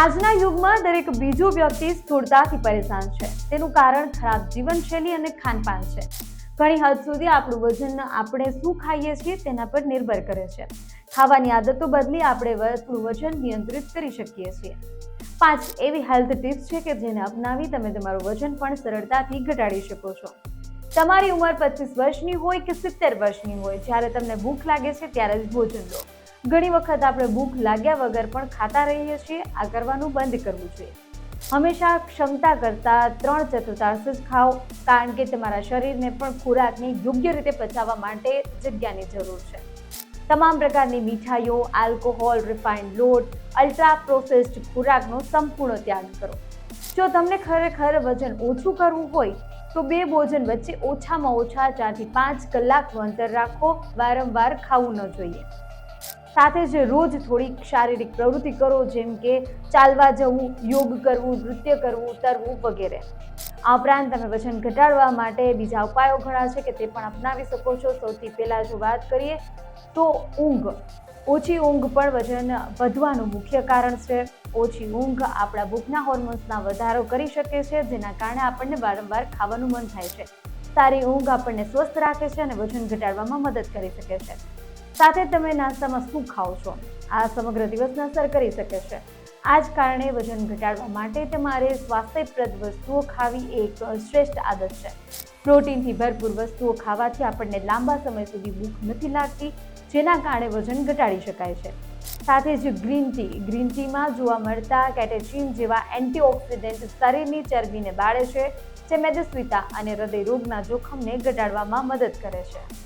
આજના યુગમાં દરેક બીજો વ્યક્તિ સ્થૂળતાથી પરેશાન છે. તેનું કારણ ખરાબ જીવનશૈલી અને ખાનપાન છે. ઘણી હદ સુધી આપણું વજન આપણે શું ખાઈએ છીએ તેના પર નિર્ભર કરે છે. ખાવાની આદતો બદલી આપણે આપણું વજન નિયંત્રિત કરી શકીએ છીએ. પાંચ એવી હેલ્થ ટિપ્સ છે કે જેને અપનાવી તમે તમારું વજન પણ સરળતાથી ઘટાડી શકો છો. તમારી ઉંમર પચીસ વર્ષની હોય કે સિત્તેર વર્ષની હોય, જ્યારે તમને ભૂખ લાગે છે ત્યારે જ ભોજન લો. ઘણી વખત આપણે ભૂખ લાગ્યા વગર પણ ખાતા રહીએ છીએ, આ કરવાનું બંધ કરવું જોઈએ હંમેશા ક્ષમતા કરતાં ત્રણ ચતુર્થાંશ જ ખાઓ, કારણ કે તમારા શરીરને પણ ખોરાકને યોગ્ય રીતે પચાવવા માટે જગ્યાની જરૂર છે. તમામ પ્રકારની મીઠાઈઓ, આલ્કોહોલ રિફાઇન્ડ લોટ અલ્ટ્રા પ્રોસેસ્ડ ખોરાકનો સંપૂર્ણ ત્યાગ કરો. જો તમને ખરેખર વજન ઓછું કરવું હોય, તો બે ભોજન વચ્ચે ઓછામાં ઓછા ચારથી પાંચ કલાકનું અંતર રાખો, વારંવાર ખાવું ન જોઈએ. સાથે જ રોજ થોડીક શારીરિક પ્રવૃત્તિ કરો, જેમ કે ચાલવા જવું, યોગ કરવું, નૃત્ય કરવું, તરવું વગેરે. આ ઉપરાંત તમે વજન ઘટાડવા માટે બીજા ઉપાયો ઘણા છે કે તે પણ અપનાવી શકો છો. સૌથી પહેલાં જો વાત કરીએ તો ઊંઘ. ઓછી ઊંઘ પણ વજન વધવાનું મુખ્ય કારણ છે. ઓછી ઊંઘ આપણા ભૂખના હોર્મોન્સના વધારો કરી શકે છે, જેના કારણે આપણને વારંવાર ખાવાનું મન થાય છે. સારી ઊંઘ આપણને સ્વસ્થ રાખે છે અને વજન ઘટાડવામાં મદદ કરી શકે છે. સાથે તમે નાસ્તામાં શું ખાઓ છો? આ સમગ્ર દિવસને અસર કરી શકે છે. આ જ કારણે વજન ઘટાડવા માટે તમારે સ્વાસ્થ્યપ્રદ વસ્તુઓ ખાવી એક શ્રેષ્ઠ આદત છે. પ્રોટીનથી ભરપૂર વસ્તુઓ ખાવાથી આપણને લાંબા સમય સુધી ભૂખ નથી લાગતી, જેના કારણે વજન ઘટાડી શકાય છે. સાથે જ ગ્રીન ટી, ગ્રીન ટીમાં જોવા મળતા કેટેચિન જેવા એન્ટીઓક્સિડન્ટ શરીરની ચરબીને બાળે છે, જે મેદસ્વીતા અને હૃદય રોગના જોખમને ઘટાડવામાં મદદ કરે છે.